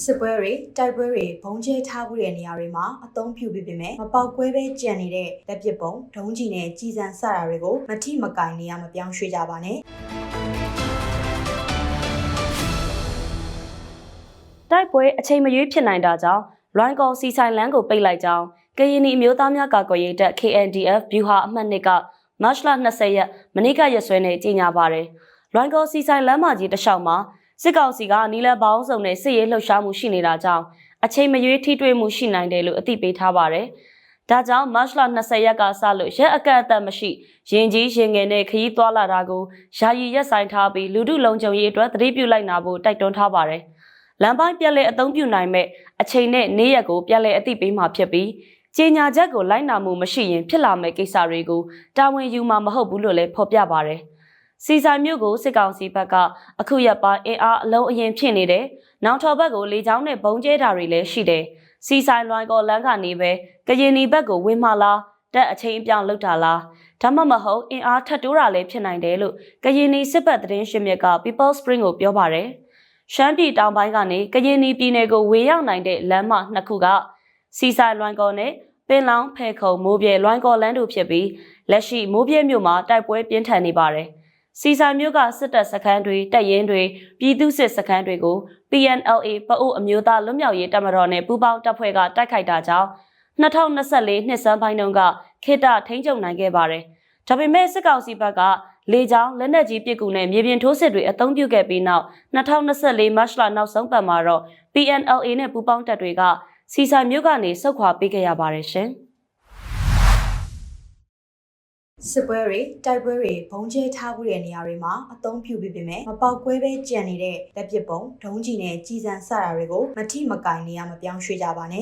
စစ်ပွဲတွေတိုက်ပွဲတွေဘုံကျဲထားမှုတဲ့နေရာတွေမှာအသုံးပြုပြီးပေမဲ့မပေါက်ကွဲပဲကြံနေတဲ့လက်ပစ်ပုံဒုံးကျည်နဲ့ကြီးစံစတာတွေကိုမထိမကင်နေရမပြောင်းရွှေ့ကြပါနဲ့တိုက်ပွဲအချိန်မရွေးဖြစ်နိုင်တာကြောင့်လွိုင်းကော်စီဆိုင်လန်းကိုပိတ်လိုက်ကြောင်းကရင်နီအမျိုးသားများကာကွယ်ရေးတပ် KNDF ဗျူဟာအမှတ်2ကမတ်လ20ရက်မနေ့ကရက်စွဲနဲ့ကြေညာပါတယ်။လွိုင်းကော်စီဆိုင်လမ်းမကြီးတစ်လျှောက်မှာ စစ်ကောင်စီကနီလန်ပေါင်းစုံနဲ့စစ်ရေးလှုပ်ရှားမှုရှိနေတာကြောင့်အချိန်မရွေးထိတွေ့မှုရှိနိုင်တယ်လို့အသိပေးထားပါတယ်။ဒါကြောင့်မတ်လ20ရက်ကစလို့ရက်အကန့်အသတ်မရှိရင်ကြီးရင်ငယ်နဲ့ခရီးသွားလာတာကိုယာယီရက်ဆိုင်ထားပြီးလူထုလုံခြုံရေးအတွက်သတိပြုလိုက်နာဖို့တိုက်တွန်းထားပါတယ်။လမ်းပိုင်းပြက်လက်အသုံးပြုနိုင်မဲ့အချိန်နဲ့နေ့ရက်ကိုပြက်လက်အသိပေးမှာဖြစ်ပြီးကြေညာချက်ကိုလိုက်နာမှုမရှိရင်ဖြစ်လာမဲ့ကိစ္စတွေကိုတာဝန်ယူမှာမဟုတ်ဘူးလို့လည်းဖော်ပြပါရယ်။ စီဆိုင်မြို့ကိုစစ်ကောင်စီဘက်ကအခုရက်ပိုင်းအင်အားအလုံးအရင်ဖြစ်နေတယ်။နောက်ထော်ဘက်ကိုလေကြောင်းနဲ့ပုံကျဲတာတွေလည်းရှိတယ်။စီဆိုင်လွိုင်းကောလန်းကနေပဲကရင်နီဘက်ကိုဝင်မှလားတက်အချိန်အပြောင်းလောက်တာလားဒါမှမဟုတ်အင်အားထပ်တိုးတာလည်းဖြစ်နိုင်တယ်လို့ကရင်နီစစ်ဘက်သတင်းရှင်မြစ်က People Spring ကိုပြောပါရယ်။ရှမ်းပြည်တောင်ပိုင်းကနေကရင်နီပြည်နယ်ကိုဝေရောက်နိုင်တဲ့လမ်းမနှစ်ခုကစီဆိုင်လွိုင်းကော်နဲ့ပင်လောင်းဖဲခုံမိုးပြဲလွိုင်းကော်လမ်းတို့ဖြစ်ပြီးလက်ရှိမိုးပြဲမြို့မှာတိုက်ပွဲပြင်းထန်နေပါတယ်။ စီဆိုင်မြို့ကစစ်တပ်စခန်းတွေတပ်ရင်းတွေပြည်သူစစ်စခန်းတွေကို PNLA ပအိုးအမျိုးသားလွတ်မြောက်ရေးတပ်မတော်နဲ့ပူးပေါင်းတပ်ဖွဲ့ကတိုက်ခိုက်တာကြောင့်2024နှစ်စမ်းပိုင်းတုန်းကခေတ္တထိန်းချုပ်နိုင်ခဲ့ပါတယ်။ဒါပေမဲ့စစ်ကောင်စီဘက်ကလေကြောင်းလက်နက်ကြီးပစ်ကူနဲ့မြေပြင်ထိုးစစ်တွေအသုံးပြုခဲ့ပြီးနောက်2024မတ်လနောက်ဆုံးပတ်မှာတော့ PNLA နဲ့ပူးပေါင်းတပ်တွေကစီဆိုင်မြို့ကနေဆုတ်ခွာပေးခဲ့ရပါတယ်ရှင်။ စစ်ပွဲတွေတိုက်ပွဲတွေဘုံကျဲထားမှုတဲ့နေရာတွေမှာအသုံးပြုပြီးပေမဲ့မပေါက်ကွဲပဲကြံနေတဲ့လက်ပစ်ပုံဒုံးကျည်နဲ့ကြီးစံစတာတွေကိုမထိမကင်နေရမပြောင်းရွှေ့ကြပါနဲ့